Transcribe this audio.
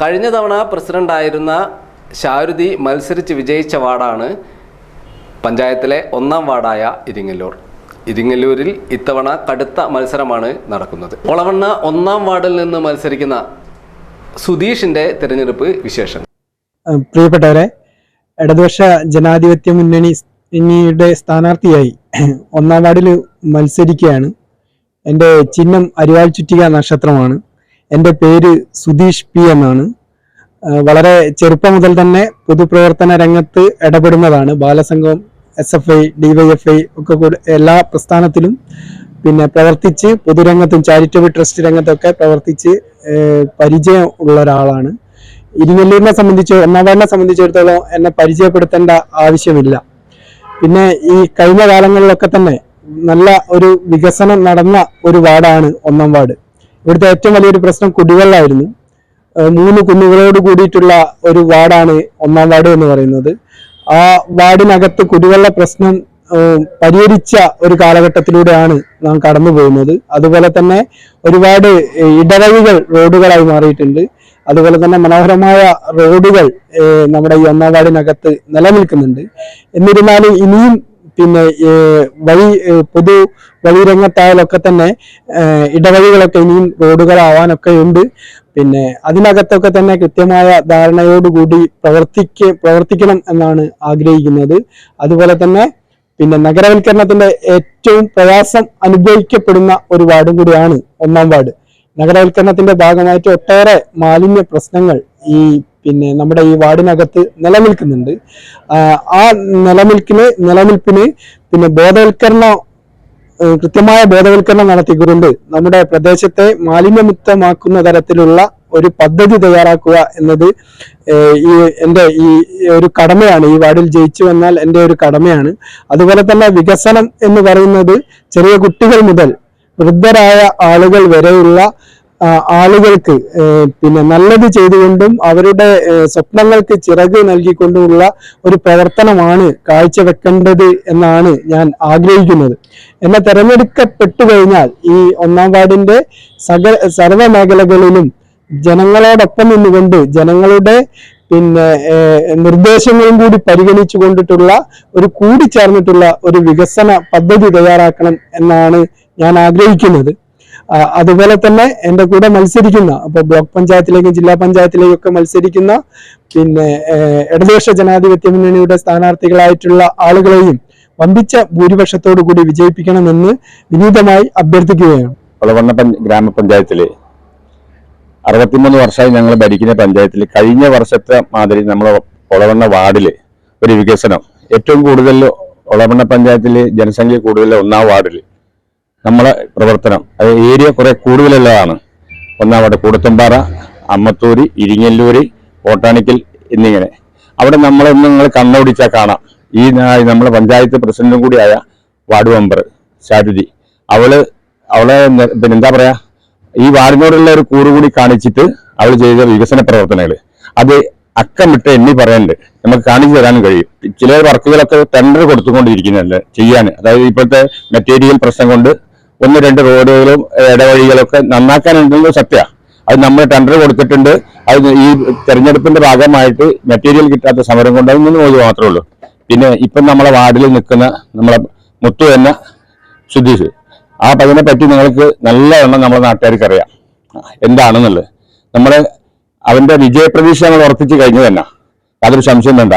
കഴിഞ്ഞ തവണ പ്രസിഡന്റായിരുന്ന ഷാരുദി മത്സരിച്ച് വിജയിച്ച വാർഡാണ് പഞ്ചായത്തിലെ ഒന്നാം വാർഡായ ഇരിങ്ങല്ലൂർ. ഇരിങ്ങല്ലൂരിൽ ഇത്തവണ കടുത്ത മത്സരമാണ് നടക്കുന്നത്. ഒളവണ്ണ ഒന്നാം വാർഡിൽ നിന്ന് മത്സരിക്കുന്ന സുധീഷിന്റെ തിരഞ്ഞെടുപ്പ് വിശേഷം പ്രിയപ്പെട്ടവരെ ഇടതുപക്ഷ ജനാധിപത്യ മുന്നണി ഇനിയുടെ സ്ഥാനാർത്ഥിയായി ഒന്നാം വാർഡിൽ മത്സരിക്കുകയാണ്. എന്റെ ചിഹ്നം അരിവാൾ ചുറ്റിക നക്ഷത്രമാണ്. എന്റെ പേര് സുധീഷ് പി എന്നാണ് വളരെ ചെറുപ്പം മുതൽ തന്നെ പൊതുപ്രവർത്തന രംഗത്ത് ഇടപെടുന്നതാണ്. Balasangham S F I DYFI ഒക്കെ എല്ലാ പ്രസ്ഥാനത്തിലും പിന്നെ പ്രവർത്തിച്ച് പൊതുരംഗത്തും ചാരിറ്റബിൾ ട്രസ്റ്റ് രംഗത്തൊക്കെ പ്രവർത്തിച്ച് പരിചയം ഉള്ള ഒരാളാണ്. ഇരിങ്ങല്ലൂരിനെ സംബന്ധിച്ച് ഒന്നാം വാർഡിനെ സംബന്ധിച്ചിടത്തോളം എന്നെ പരിചയപ്പെടുത്തേണ്ട ആവശ്യമില്ല. പിന്നെ ഈ കഴിഞ്ഞ കാലങ്ങളിലൊക്കെ തന്നെ നല്ല ഒരു വികസനം നടന്ന ഒരു വാർഡാണ് ഒന്നാം വാർഡ്. ഇവിടുത്തെ ഏറ്റവും വലിയൊരു പ്രശ്നം കുടിവെള്ളമായിരുന്നു മൂന്ന് കുന്നുകളോട് കൂടിയിട്ടുള്ള ഒരു വാർഡാണ് ഒന്നാം വാർഡ് എന്ന് പറയുന്നത്. ആ വാർഡിനകത്ത് കുടിവെള്ള പ്രശ്നം പരിഹരിച്ച ഒരു കാലഘട്ടത്തിലൂടെയാണ് നാം കടന്നു പോകുന്നത്. അതുപോലെ തന്നെ ഒരുപാട് ഇടവഴികൾ റോഡുകളായി മാറിയിട്ടുണ്ട്. അതുപോലെ തന്നെ മനോഹരമായ റോഡുകൾ നമ്മുടെ ഈ ഒന്നാം വാർഡിനകത്ത് നിലനിൽക്കുന്നുണ്ട്. എന്നിരുന്നാലും ഇനിയും പിന്നെ വഴി പൊതു വഴിരംഗത്തായാലൊക്കെ തന്നെ ഇടവഴികളൊക്കെ ഇനിയും റോഡുകളാവാനൊക്കെ ഉണ്ട്. പിന്നെ അതിനകത്തൊക്കെ തന്നെ കൃത്യമായ ധാരണയോടുകൂടി പ്രവർത്തിക്ക പ്രവർത്തിക്കണം എന്നാണ് ആഗ്രഹിക്കുന്നത്. അതുപോലെ തന്നെ പിന്നെ നഗരവൽക്കരണത്തിന്റെ ഏറ്റവും പ്രയാസം അനുഭവിക്കപ്പെടുന്ന ഒരു വാർഡും കൂടിയാണ് ഒന്നാം വാർഡ്. നഗരവൽക്കരണത്തിന്റെ ഭാഗമായിട്ട് ഒട്ടേറെ മാലിന്യ പ്രശ്നങ്ങൾ ഈ പിന്നെ നമ്മുടെ ഈ വാർഡിനകത്ത് നിലനിൽക്കുന്നുണ്ട്. ആ, നിലനിൽക്കിന് നിലനിൽപ്പിന് പിന്നെ ബോധവൽക്കരണം കൃത്യമായ ബോധവൽക്കരണം നടത്തിക്കൊണ്ട് നമ്മുടെ പ്രദേശത്തെ മാലിന്യമുക്തമാക്കുന്ന തരത്തിലുള്ള ഒരു പദ്ധതി തയ്യാറാക്കുക എന്നത് ഈ എന്റെ ഈ ഒരു കടമയാണ്. ഈ വാർഡിൽ ജയിച്ചു വന്നാൽ എന്റെ ഒരു കടമയാണ്. അതുപോലെ തന്നെ വികസനം എന്ന് പറയുന്നത് ചെറിയ കുട്ടികൾ മുതൽ വൃദ്ധരായ ആളുകൾ വരെയുള്ള ആളുകൾക്ക് പിന്നെ നല്ലത് ചെയ്തുകൊണ്ടും അവരുടെ സ്വപ്നങ്ങൾക്ക് ചിറക് നൽകിക്കൊണ്ടുമുള്ള ഒരു പ്രവർത്തനമാണ് കാഴ്ചവെക്കേണ്ടത് എന്നാണ് ഞാൻ ആഗ്രഹിക്കുന്നത്. എന്നെ തെരഞ്ഞെടുക്കപ്പെട്ടു കഴിഞ്ഞാൽ ഈ ഒന്നാം വാർഡിന്റെ സക സർവ മേഖലകളിലും ജനങ്ങളോടൊപ്പം നിന്നുകൊണ്ട് ജനങ്ങളുടെ പിന്നെ നിർദ്ദേശങ്ങളും കൂടി പരിഗണിച്ചു കൊണ്ടിട്ടുള്ള ഒരു കൂടിച്ചേർന്നിട്ടുള്ള ഒരു വികസന പദ്ധതി തയ്യാറാക്കണം എന്നാണ് ഞാൻ ആഗ്രഹിക്കുന്നത്. അതുപോലെ തന്നെ എന്റെ കൂടെ മത്സരിക്കുന്ന അപ്പോൾ ബ്ലോക്ക് പഞ്ചായത്തിലേക്കും ജില്ലാ പഞ്ചായത്തിലേക്കും ഒക്കെ മത്സരിക്കുന്ന പിന്നെ ഇടതുപക്ഷ ജനാധിപത്യ മുന്നണിയുടെ സ്ഥാനാർത്ഥികളായിട്ടുള്ള ആളുകളെയും വമ്പിച്ച ഭൂരിപക്ഷത്തോടു കൂടി വിജയിപ്പിക്കണമെന്ന് വിനീതമായി അഭ്യർത്ഥിക്കുകയാണ്. വളവണ്ണ ഗ്രാമപഞ്ചായത്തിലെ അറുപത്തിമൂന്ന് വർഷമായി ഞങ്ങൾ ഭരിക്കുന്ന പഞ്ചായത്തിൽ കഴിഞ്ഞ വർഷത്തെ മാതിരി നമ്മളെ ഒളവണ്ണ വാർഡിൽ ഒരു വികസനം. ഏറ്റവും കൂടുതൽ ഒളവണ്ണ പഞ്ചായത്തിൽ ജനസംഖ്യ കൂടുതൽ ഒന്നാം വാർഡിൽ നമ്മളെ പ്രവർത്തനം. അത് ഏരിയ കുറെ കൂടുതലുള്ളതാണ്. ഒന്നാമത് കൂടത്തുംപാറ അമ്മത്തൂര് ഇരിങ്ങല്ലൂര് ബോട്ടാണിക്കൽ എന്നിങ്ങനെ. അവിടെ നമ്മളൊന്ന് നിങ്ങൾ കണ്ണോടിച്ചാൽ കാണാം. ഈ നമ്മളെ പഞ്ചായത്ത് പ്രസിഡന്റും കൂടിയായ വാർഡ് മെമ്പർ ശാരുതി അവൾ അവളെ പിന്നെ എന്താ പറയാ? ഈ വാർഡിനോടുള്ള ഒരു കൂറ് കൂടി കാണിച്ചിട്ട് അവൾ ചെയ്ത വികസന പ്രവർത്തനങ്ങൾ അത് അക്കമിട്ട് എണ്ണി പറയാനുണ്ട്. നമുക്ക് കാണിച്ചു തരാനും കഴിയും. ചില വർക്കുകളൊക്കെ ടെൻഡർ കൊടുത്തുകൊണ്ടിരിക്കുന്നുണ്ട് ചെയ്യാൻ. അതായത് ഇപ്പോഴത്തെ മെറ്റീരിയൽ പ്രശ്നം കൊണ്ട് ഒന്ന് രണ്ട് റോഡുകളും ഇടവഴികളൊക്കെ നന്നാക്കാനുണ്ടെന്ന് സത്യ അത് നമ്മൾ ടെൻഡർ കൊടുത്തിട്ടുണ്ട്. അത് ഈ തെരഞ്ഞെടുപ്പിന്റെ ഭാഗമായിട്ട് മെറ്റീരിയൽ കിട്ടാത്ത സമരം കൊണ്ട് അതിൽ നിന്ന് പോയി മാത്രമേ ഉള്ളൂ. പിന്നെ ഇപ്പം നമ്മളെ വാർഡിൽ നിൽക്കുന്ന നമ്മളെ മുത്തു എന്ന സുധീഷ് ആ പതിനെ പറ്റി നിങ്ങൾക്ക് നല്ല നല്ലവണ്ണം നമ്മളെ നാട്ടുകാർക്ക് അറിയാം. എന്താണെന്നുള്ളത്. നമ്മളെ അവന്റെ വിജയപ്രതീക്ഷ നമ്മൾ ഉറപ്പിച്ചു കഴിഞ്ഞു തന്നെ. അതൊരു സംശയം വേണ്ട.